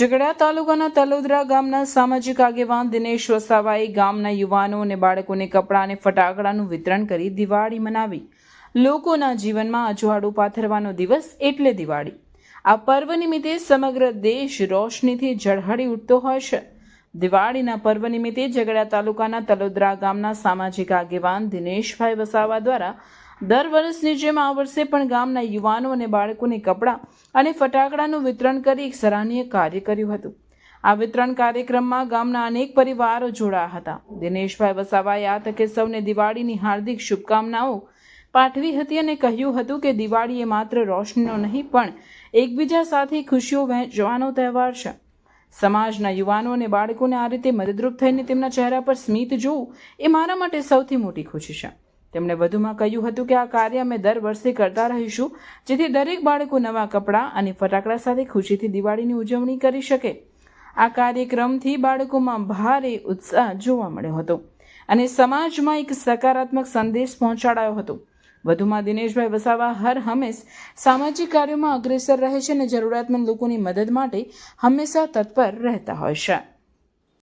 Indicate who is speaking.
Speaker 1: ઝઘડા તાલુકાના તલોદરા ગામના સામાજિક આગેવાન દિનેશ વસાવાએ ગામના યુવાનો અને બાળકોને કપડાં અને ફટાકડાનું વિતરણ કરી દિવાળી મનાવી. લોકોના જીવનમાં અજવાળું પાથરવાનો દિવસ એટલે દિવાળી. આ પર્વ નિમિત્તે સમગ્ર દેશ રોશનીથી ઝળહળી ઉઠતો હોય છે. દિવાળીના પર્વ નિમિત્તે ઝઘડા તાલુકાના તલોદરા ગામના સામાજિક આગેવાન દિનેશભાઈ વસાવા દ્વારા દર વર્ષની જેમ આ વર્ષે પણ ગામના યુવાનો અને બાળકોને કપડાં અને ફટાકડાનું વિતરણ કરી એક સરાહનીય કાર્ય કર્યું હતું. આ વિતરણ કાર્યક્રમમાં ગામના અનેક પરિવારો જોડાયા હતા. દિનેશભાઈ વસાવાએ આ તકે સૌને દિવાળીની હાર્દિક શુભકામનાઓ પાઠવી હતી અને કહ્યું હતું કે દિવાળી એ માત્ર રોશનીનો નહીં, પણ એકબીજા સાથે ખુશીઓ વહેંચવાનો તહેવાર છે. સમાજના યુવાનો અને બાળકોને આ રીતે મદદરૂપ થઈને તેમના ચહેરા પર સ્મિત જોવું એ મારા માટે સૌથી મોટી ખુશી છે. તેમણે વધુમાં કહ્યું હતું કે આ કાર્ય અમે દર વર્ષે કરતા રહીશું, જેથી દરેક બાળકો નવા કપડાં અને ફટાકડા સાથે ખુશીથી દિવાળીની ઉજવણી કરી શકે. આ કાર્યક્રમથી બાળકોમાં ભારે ઉત્સાહ જોવા મળ્યો હતો અને સમાજમાં એક સકારાત્મક સંદેશ પહોંચાડાયો હતો. વધુમાં દિનેશભાઈ વસાવા હર હંમેશ સામાજિક કાર્યોમાં અગ્રેસર રહે છે અને જરૂરિયાતમંદ લોકોની મદદ માટે હંમેશા તત્પર રહેતા હોય છે.